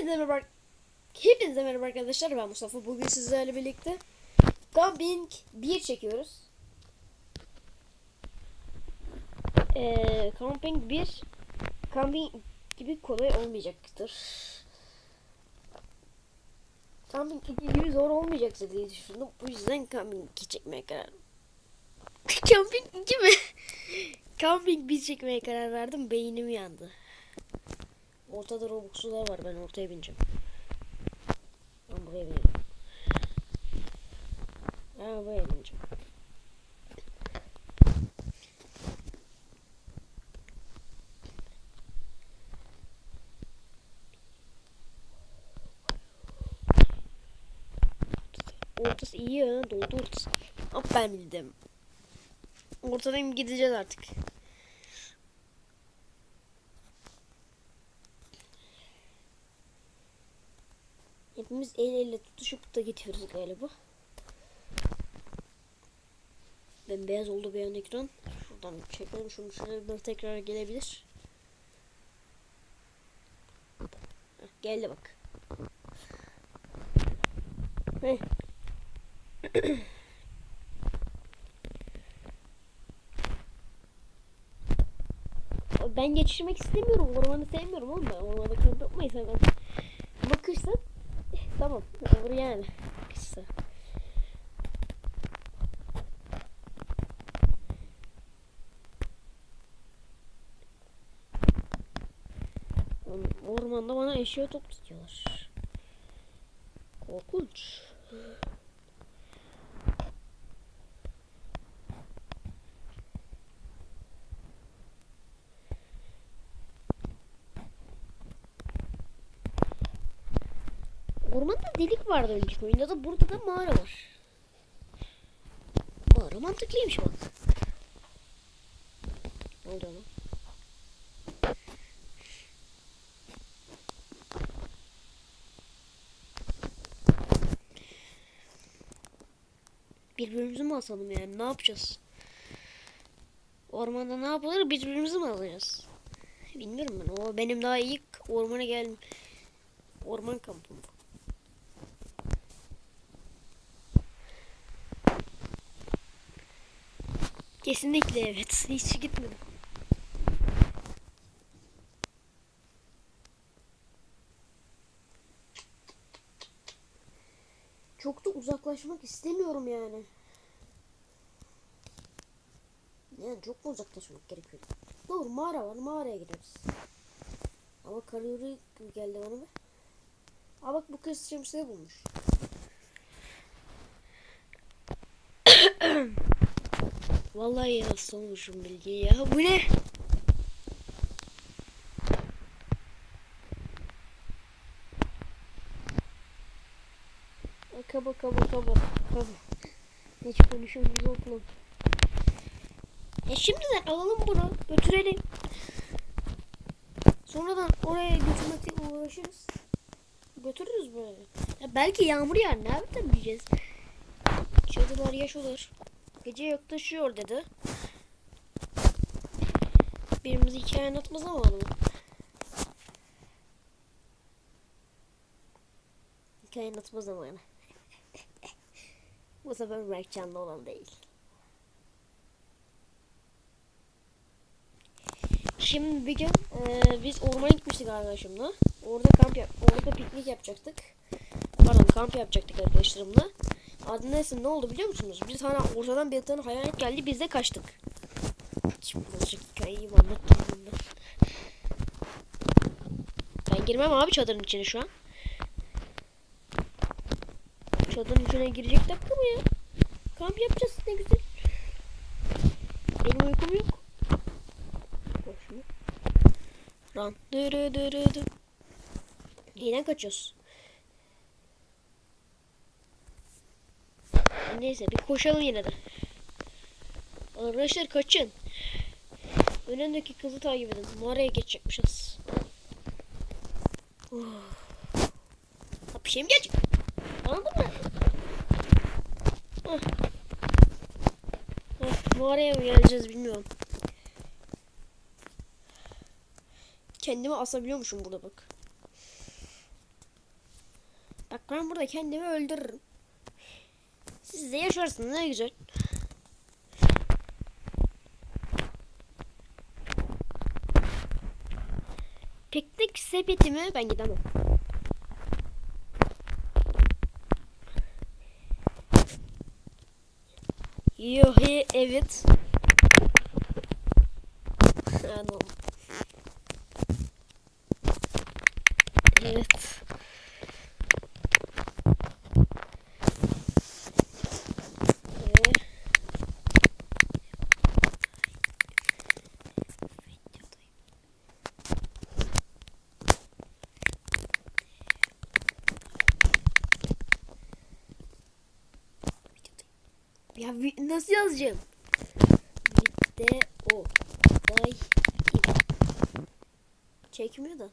Hepinize merhaba. Hepinize merhaba arkadaşlar. Ben Mustafa. Bugün sizlerle birlikte Camping 1 çekiyoruz. Ee, Camping 1 Camping gibi kolay olmayacaktır. Camping 2 gibi zor olmayacaktır diye düşündüm. Bu yüzden Camping 2 çekmeye karar Camping 2 mi? Camping 1 çekmeye karar verdim. Beynim yandı. Ortada Robux'lar var. Ben ortaya bineceğim. Ben buraya bineceğim. Ben buraya bineceğim. Ortası iyi ya. Doldu ortası. Hop ben bildim. Ortadayım gideceğiz artık. Hepimiz el ele tutuşup da gidiyoruz galiba. Ben beyaz oldu bir an ekran. Şuradan çekelim şunu şöyle tekrar gelebilir. Heh, geldi bak. Ben geçirmek istemiyorum. Ormanı sevmiyorum oğlum ben. Ormanda kamp yapmayı sevmem. Ama kışsa eh, tamam olur yani. Oğlum, Ormanda bana eşya toplatıyorlar. Korkunç. Ormanda delik vardı önceki oyunda da burada da mağara var. Mağara mantıklıymış bak. Ne oldu lan? Birbirimizi mi asalım yani ne yapacağız? Ormanda ne yapılır birbirimizi mi alacağız? Bilmiyorum ben. O benim daha ilk ormana gel orman kampım. Kesinlikle evet. Hiç gitmedim. Çok da uzaklaşmak istemiyorum yani. Yani çok uzaklaşmak gerekiyor? Doğru mağara var mağaraya gideriz. Ama kalori gibi geldi bana be. Aa bak bu kız şemsiye bulmuş. Vallahi hasta olmuşum bilgi ya. Bu ne? Ay, Kaba kaba kaba kaba. Hiç konuşmamız yok lan. E şimdiden alalım bunu götürelim. Sonradan oraya götürmekle uğraşırız. Götürürüz böyle. Ya belki yağmur yağar. Nereden bileceğiz? Çadırlar yaş olur. Gece yaklaşıyor dedi. Birimiz hikaye anlatma zamanı mı? Hikaye anlatma zamanı. Bu sefer Mertcan'da olan değil. Şimdi bir gün eee, biz ormana gitmiştik arkadaşımla. Orada kamp yap orada piknik yapacaktık. Pardon kamp yapacaktık arkadaşlarımla. Adı neyse ne oldu biliyor musunuz? Bir tane ortadan bir tane hayalet geldi biz de kaçtık. Şimdi hikayeyi anlattım ben. Ben girmem abi çadırın içine şu an. Çadırın içine girecek dakika mı ya? Kamp yapacağız ne güzel. Benim uykum yok. Bak şunu. Lan. Dırı dırı dı. Neyden Neyse bir koşalım yine de. Arkadaşlar kaçın. Önündeki kızı takip edin. Mağaraya geçecekmişiz. Oh. Ha, bir şey mi gelecek? Anladın mı? Hah. Hah, mağaraya mı geleceğiz bilmiyorum. Kendimi asabiliyormuşum burada bak. Bak ben burada kendimi öldürürüm. Siz de yaşarsınız ne güzel. Piknik sepetimi ben gidemem. Yohi evet. Anam. Evet. Ee, Ya vi- nasıl yazacağım? Video. Day. Çekmiyor da.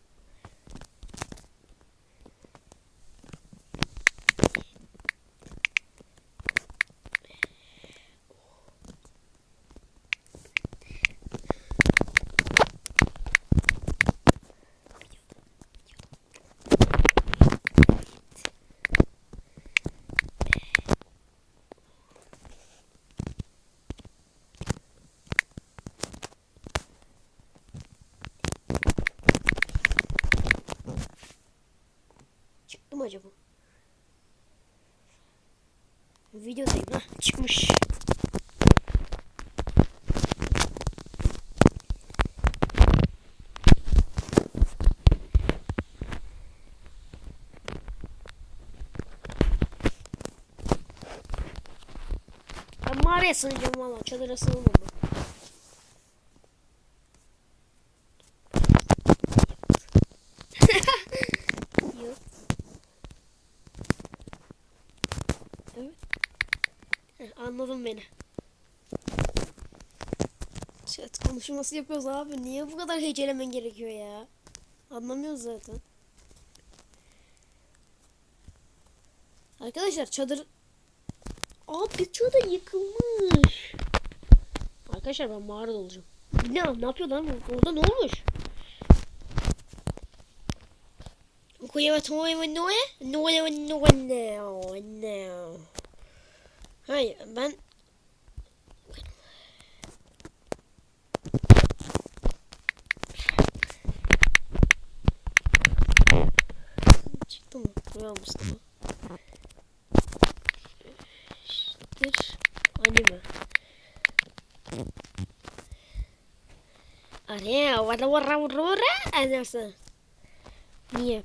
Acaba? Videodayım ha çıkmış. Ben mağaraya sığınacağım valla çadıra sığınmam ben. Yok. Evet. Heh, anladın beni. Chat konuşması yapıyoruz abi. Niye bu kadar hecelemen gerekiyor ya? Anlamıyoruz zaten. Arkadaşlar çadır... Abi çadır yıkılmış. Arkadaşlar ben mağarada olacağım. Ne, ne yapıyor lan? Orada ne olmuş? Okuyama tamam no no no no no no. Hayır ben Buraya Mustafa. İşte anime. Araya vara vara vara vara anasını. Niye?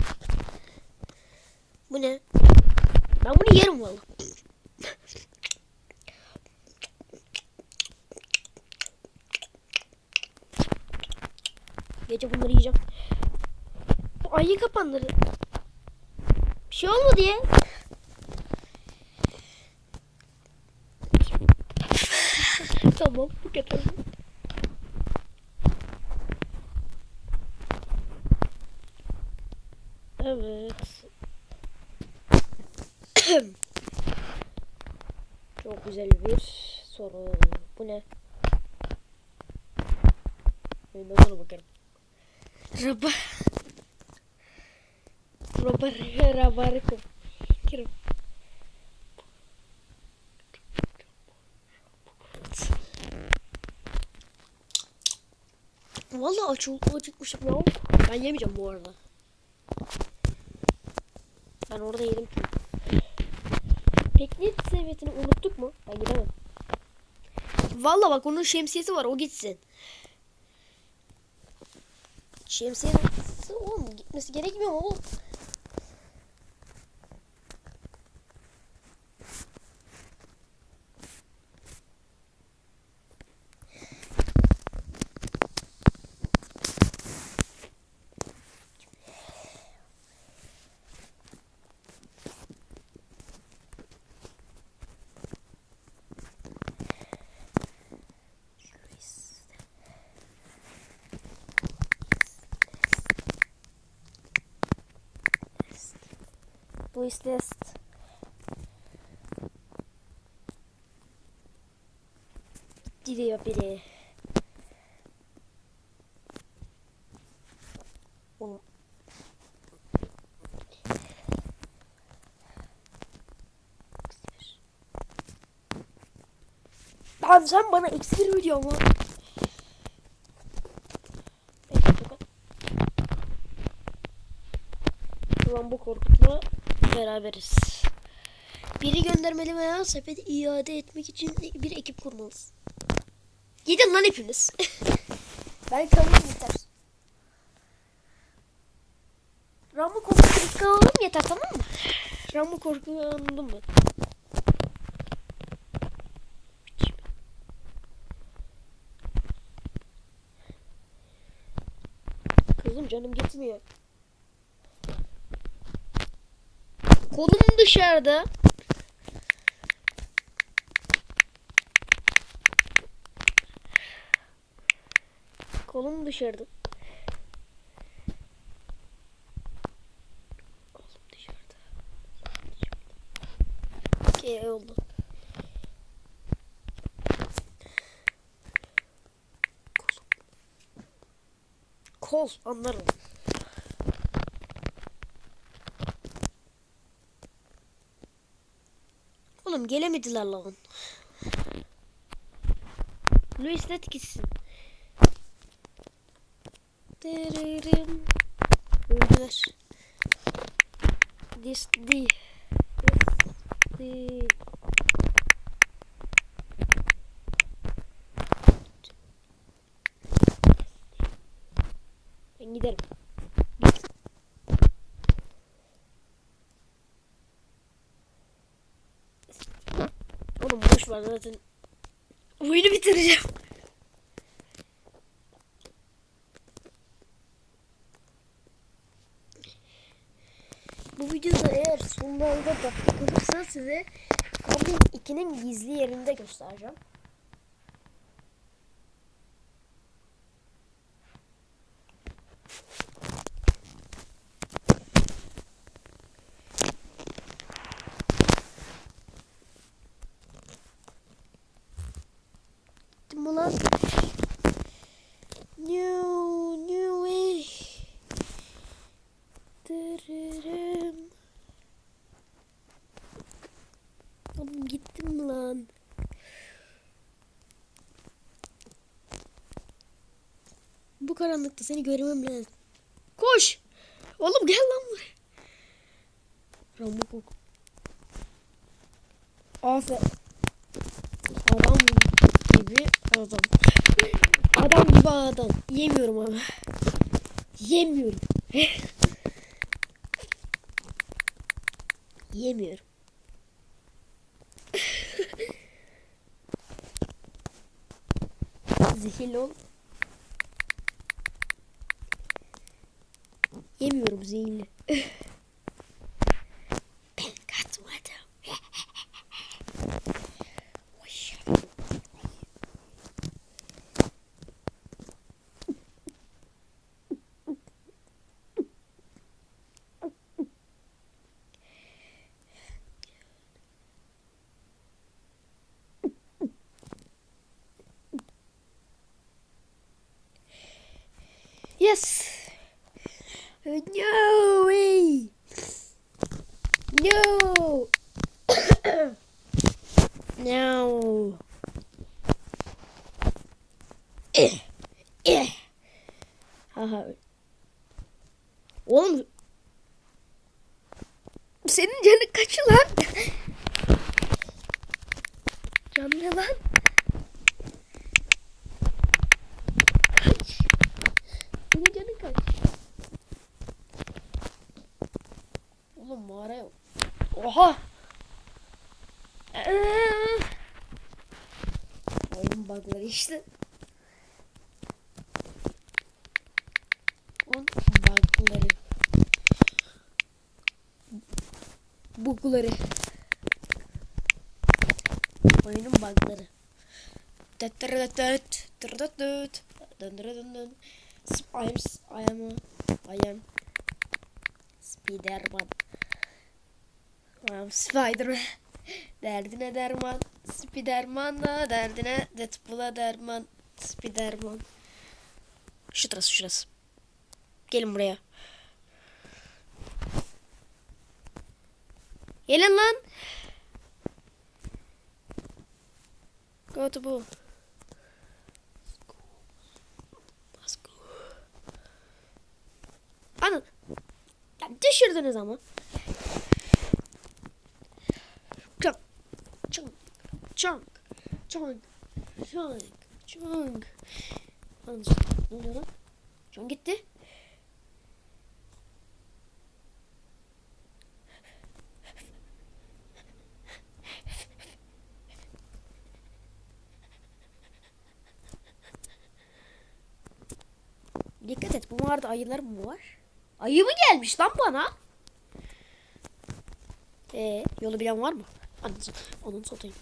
Bu ne? Ben bunu yerim valla. Gece bunları yiyeceğim. Bu ayı kapanları. Şey olmadı ya. tamam bu kadar. Evet. Çok güzel bir soru. Bu ne? Ben de bakarım. Raba. Rabarikum. Kirim. Vallahi aç acıkmışım ya. Ben yemeyeceğim bu arada. Ben orada yedim ki. Piknik sepetini unuttuk mu? Ben gidemem. Valla bak onun şemsiyesi var o gitsin. Şemsiyesi oğlum gitmesi gerekmiyor mu oğlum? wishlist. Gidiyor biri. Oğlum. Lan sen bana iksir veriyor mu? Lan bu korkutma beraberiz. Biri göndermeli veya sepeti iade etmek için bir ekip kurmalısın. Gidin lan hepiniz. ben kalayım yeter. Rambo korkutup kalalım yeter tamam mı? Rambo korkulandım mı? Kızım canım gitmiyor. Kolum dışarıda. Kolum dışarıda. Kolum dışarıda. Okey oldu. Kol anlarım. Oğlum gelemediler lan. Luis net gitsin. Dırırım. Öldüler. This the. Ben giderim. Ver zaten. Oyunu bitireceğim. Bu videoda eğer sonlarda da size Camping 2'nin gizli yerinde göstereceğim. Gittim mi lan? New, new way. Dırırım. Oğlum gittim mi lan? Bu karanlıkta seni görmem lazım. Koş! Oğlum gel lan buraya. Rambo kok. Aferin. Adam gibi adam. Adam gibi adam. Yemiyorum ama. Yemiyorum. Yemiyorum. Zehirli ol. Yemiyorum zehirli. ben katmadım. Hoş. Yes. No way. No. no. Eh. Eh. Haha. Oğlum. Senin canın kaç lan? Can ne lan? Kaç? Senin canın kaç? Oğlum mağara yok. Oha! Oyun bugları işte. Oyun bugları. Bugları. Oyunun bugları. Dın dırı dın dın. I am, I am, I am Spiderman. I am Spiderman. Derdine derman. Spiderman'la derdine Deadpool'a derman. Spiderman. Şurası şurası. Gelin buraya. Gelin lan. Go to bu. Anın. Ya düşürdünüz ama. Çunk. Çunk. Çunk. Çunk. Anın. Ne oluyor lan? Çunk gitti. Dikkat et bu mağarada ayılar mı var? Ayı mı gelmiş lan bana? Ee, yolu bilen var mı? Anlasın. Onun satayım.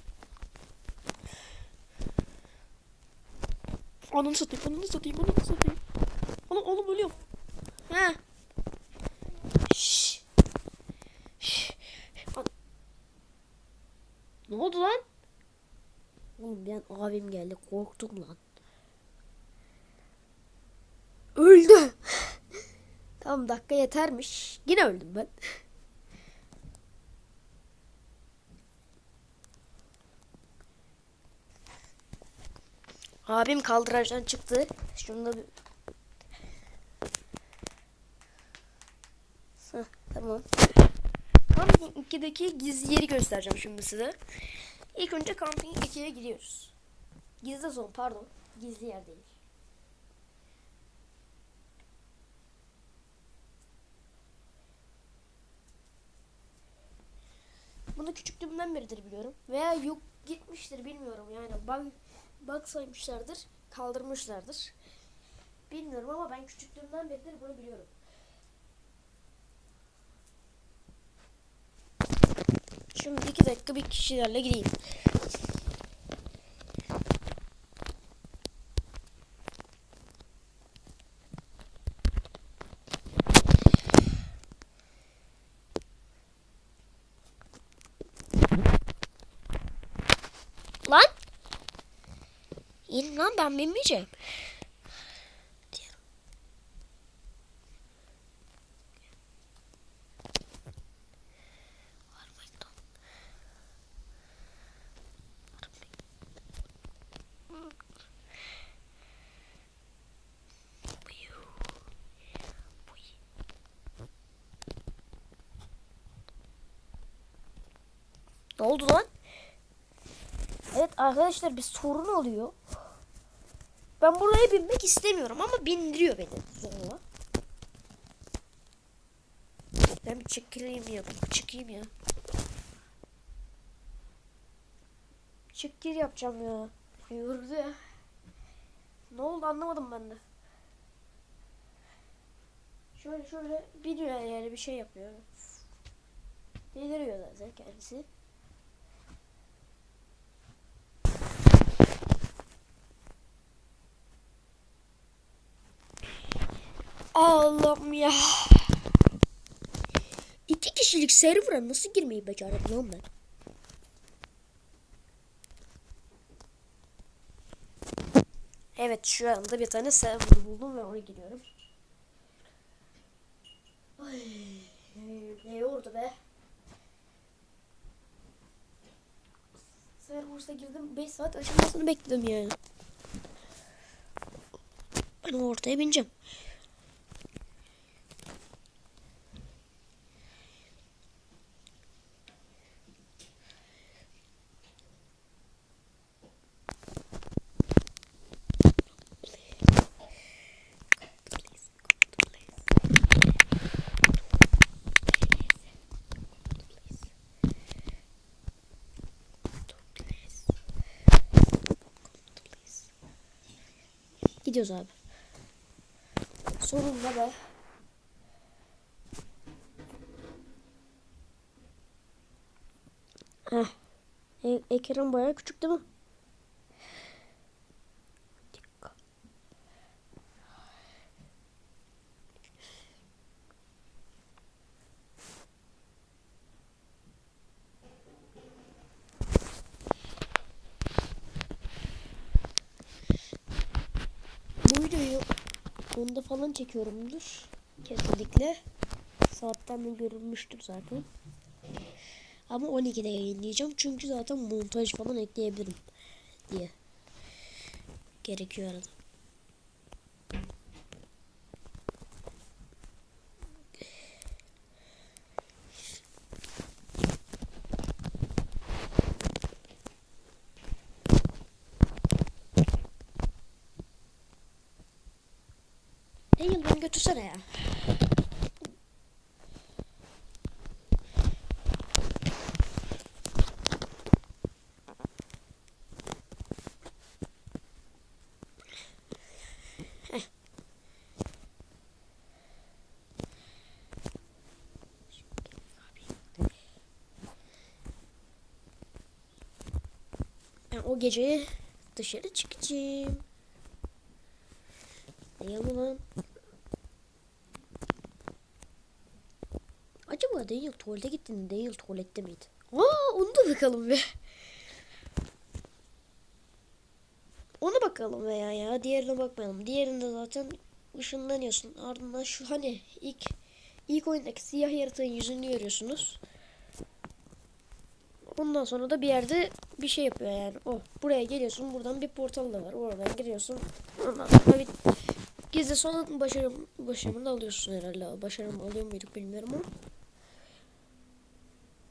Ananı satayım, ananı satayım, ananı satayım. Oğlum, oğlum ölüyorum. He. Şşş. Şşş. Ne oldu lan? Oğlum ben abim geldi korktum lan. Öldü. tamam dakika yetermiş. Yine öldüm ben. Abim kaldıraçtan çıktı. Şunu da tamam. Camping 2'deki gizli yeri göstereceğim şimdi size. İlk önce Camping 2'ye gidiyoruz. Gizli zon pardon. Gizli yer değil. Bunu küçüklüğümden beridir biliyorum. Veya yok gitmiştir bilmiyorum yani. Bug, bug saymışlardır. Kaldırmışlardır. Bilmiyorum ama ben küçüklüğümden beridir bunu biliyorum. Şimdi iki dakika bir kişilerle gideyim. Lan! İn lan ben binmeyeceğim. Ne oldu lan? Evet arkadaşlar bir sorun oluyor. Ben buraya binmek istemiyorum ama bindiriyor beni zorla. Ben bir çekileyim ya. Çıkayım ya. Çık gir yapacağım ya. Yoruldu ya. Ne oldu anlamadım ben de. Şöyle şöyle biniyor yani bir şey yapıyor. Deliriyor zaten kendisi. Allah'ım ya. İki kişilik server'a nasıl girmeyi becerdim ben? Evet şu anda bir tane server buldum ve ona giriyorum. Ay, ne yordu be. Server'a girdim 5 saat açılmasını bekledim yani. Ben ortaya bineceğim. Gidiyoruz abi. Sonunda be. Heh. E ekran bayağı küçük değil mi? Dikkat. Bu videoyu onda falan çekiyorumdur. Kesinlikle. Saatten de görülmüştür zaten. Ama 12'de yayınlayacağım. Çünkü zaten montaj falan ekleyebilirim. diye. Gerekiyor arada. Değil beni götürsene ya. O gece dışarı çıkacağım. Ne yalan? Acaba değil tuvalete gittin değil tuvalette miydi? Aa onu da bakalım be. Ona bakalım veya ya diğerine bakmayalım. Diğerinde zaten ışınlanıyorsun. Ardından şu hani ilk ilk oyundaki siyah yaratığın yüzünü görüyorsunuz. Ondan sonra da bir yerde bir şey yapıyor yani. O buraya geliyorsun. Buradan bir portal da var. Oradan giriyorsun. Ondan gizli son başarım başarımını alıyorsun herhalde. Başarım alıyor muyduk bilmiyorum ama.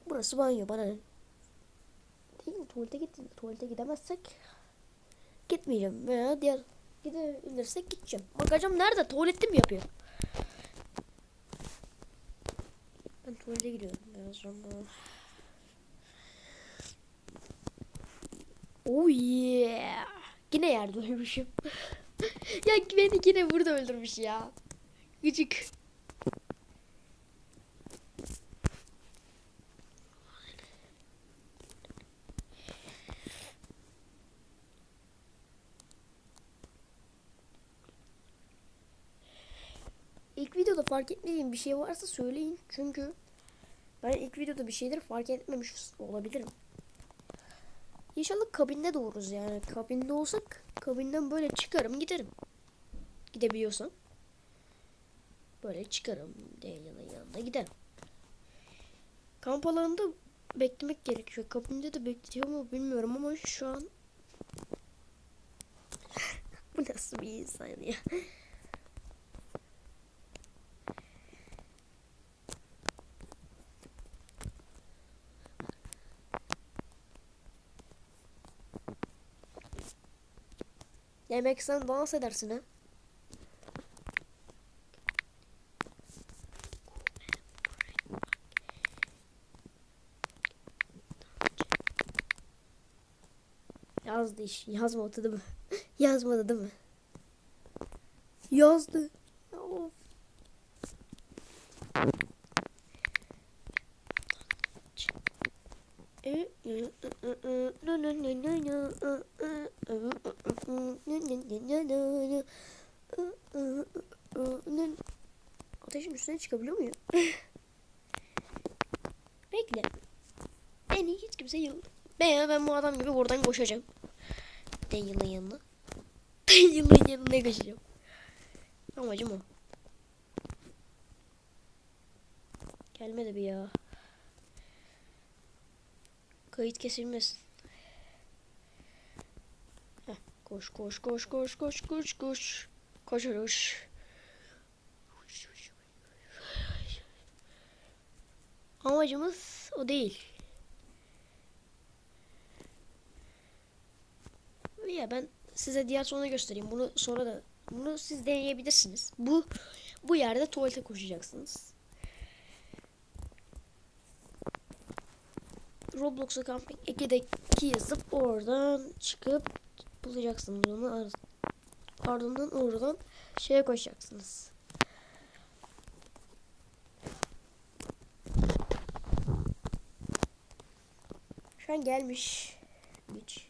Burası banyo bana? Değil mi? Tuvalete gittin. Tuvalete gidemezsek gitmeyeceğim veya diğer gidebilirsek gideceğim. Bakacağım nerede? Tuvalette mi yapıyor? Ben tuvalete gidiyorum biraz sonra. Oh yeah. Yine yerde ölmüşüm. ya beni yine burada öldürmüş ya. Gıcık. İlk videoda fark etmediğim bir şey varsa söyleyin. Çünkü ben ilk videoda bir şeyleri fark etmemiş olabilirim. İnşallah kabinde doğuruz yani. Kabinde olsak kabinden böyle çıkarım giderim. Gidebiliyorsam. Böyle çıkarım. Daniel'ın yanında giderim. Kamp alanında beklemek gerekiyor. Kabinde de bekleyeceğim ama bilmiyorum ama şu an bu nasıl bir insan ya? Yemek sen dans edersin ha. Yazdı iş. Yazmadı değil mi? Yazmadı değil mi? Yazdı. Üstüne çıkabiliyor muyum? Bekle. Beni hiç kimse yıl. Ben, ben bu adam gibi buradan koşacağım. Daniel'ın yanına. Daniel'ın yanına koşacağım. Amacım o. Gelmedi bir ya. Kayıt kesilmesin. Heh, koş koş koş koş koş koş koş. Koşuyoruz. Amacımız o değil. Ya ben size diğer sonu göstereyim. Bunu sonra da bunu siz deneyebilirsiniz. Bu bu yerde tuvalete koşacaksınız. Roblox'a Camping 2'deki yazıp oradan çıkıp bulacaksınız onu. Ardından oradan şeye koşacaksınız. Şu gelmiş. Güç.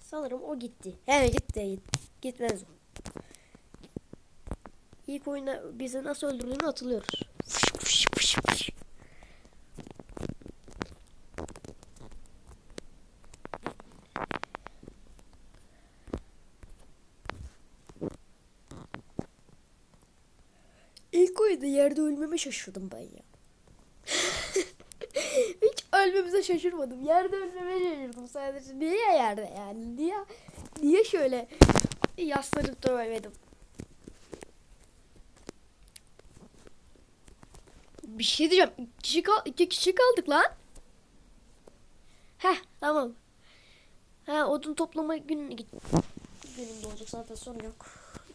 Sanırım o gitti. He gitti. Gitmez o. İlk oyunda bizi nasıl öldürdüğünü hatırlıyoruz. De yerde ölmeme şaşırdım ben ya. Hiç ölmemize şaşırmadım. Yerde ölmeme şaşırdım sadece. Niye yerde yani? Niye niye şöyle yaslanıp da ölmedim? Bir şey diyeceğim. Kişi, kal iki kişi kaldık lan. Heh tamam. Ha odun toplama günü git. Günümde olacak zaten sorun yok.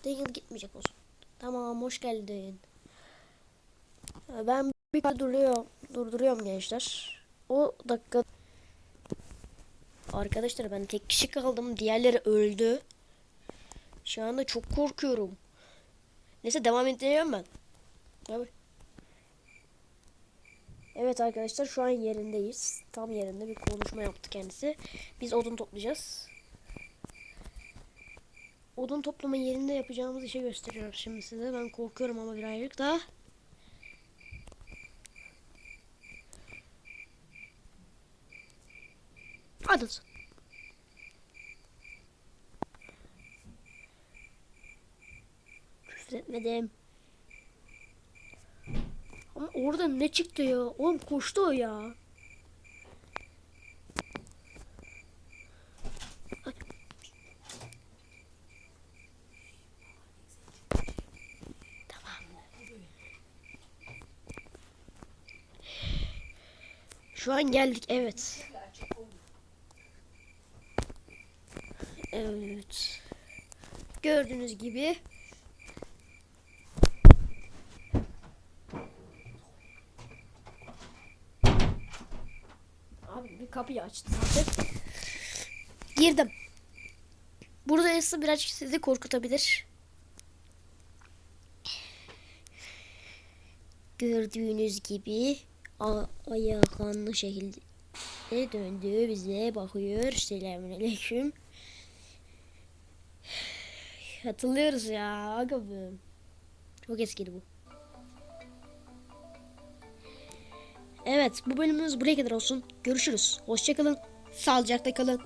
Değil gitmeyecek o zaman. Tamam hoş geldin. Ben bir kere duruyor, durduruyorum gençler. O dakika Arkadaşlar ben tek kişi kaldım. Diğerleri öldü. Şu anda çok korkuyorum. Neyse devam edeceğim ben. Tabii. Evet arkadaşlar şu an yerindeyiz. Tam yerinde bir konuşma yaptı kendisi. Biz odun toplayacağız. Odun toplama yerinde yapacağımız işi gösteriyorum şimdi size. Ben korkuyorum ama birazcık da. Hadi. Küfür etmedim. Ama orada ne çıktı ya? Oğlum koştu o ya. Şu an geldik evet. Evet. Gördüğünüz gibi Abi bir kapıyı açtı zaten. Girdim. Burada ise biraz sizi korkutabilir. Gördüğünüz gibi ayağı kanlı şekilde döndü bize bakıyor. Selamünaleyküm. Hatırlıyoruz ya. Aga be. Çok eskidi bu. Evet bu bölümümüz buraya kadar olsun. Görüşürüz. Hoşçakalın. Sağlıcakla kalın.